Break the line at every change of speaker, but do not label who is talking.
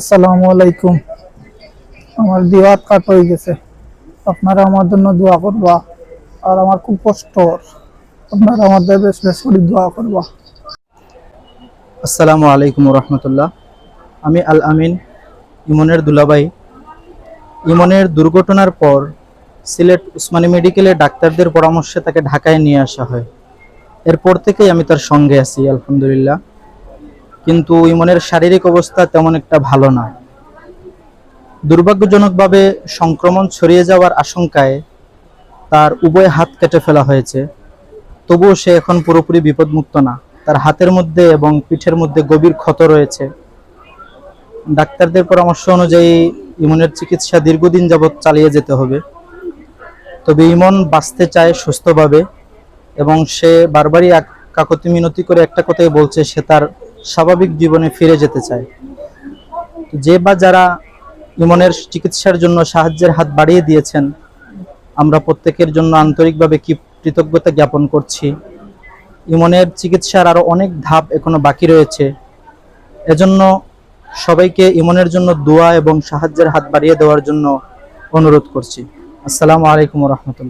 আসসালামু আলাইকুম। আমার দিওয়াত কাট হয়ে গেছে। আপনারা আমার জন্য দোয়া করবা। আর আমার খুব কষ্ট। আপনারা আমাদের বেশ বেশ করে দোয়া করবা।
আসসালামু আলাইকুম রহমতুল্লাহ। আমি আল আমিন, ইমনের দুলাবাই ইমনের দুর্ঘটনার পর সিলেট উসমানী মেডিকেলে ডাক্তারদের পরামর্শে তাকে ঢাকায় নিয়ে আসা হয়। এরপর থেকেই আমি তার সঙ্গে আছি, আলহামদুলিল্লাহ। কিন্তু ইমনের শারীরিক অবস্থা তেমন একটা ভালো না। দুর্ভাগ্যজনকভাবে সংক্রমণ ছড়িয়ে যাওয়ার আশঙ্কায় তার উভয় হাত কেটে ফেলা হয়েছে। তবুও সে এখন পুরোপুরি বিপদমুক্ত না। তার হাতের মধ্যে এবং পিঠের মধ্যে গভীর ক্ষত রয়েছে। ডাক্তারদের পরামর্শ অনুযায়ী ইমনের চিকিৎসা দীর্ঘদিন যাবৎ চালিয়ে যেতে হবে। তবে ইমন বাঁচতে চায় সুস্থভাবে এবং সে বারবারই কাকতি মিনতি করে একটা কথাই বলছে, সে তার স্বাভাবিক জীবনে ফিরে যেতে চায়। যে বা যারা ইমনের চিকিৎসার জন্য সাহায্যের হাত বাড়িয়ে দিয়েছেন, আমরা প্রত্যেকের জন্য আন্তরিকভাবে কি কৃতজ্ঞতা জ্ঞাপন করছি। ইমনের চিকিৎসার আরও অনেক ধাপ এখনও বাকি রয়েছে। এজন্য সবাইকে ইমনের জন্য দোয়া এবং সাহায্যের হাত বাড়িয়ে দেওয়ার জন্য অনুরোধ করছি। আসসালামু আলাইকুম রহমতুল্লাহ।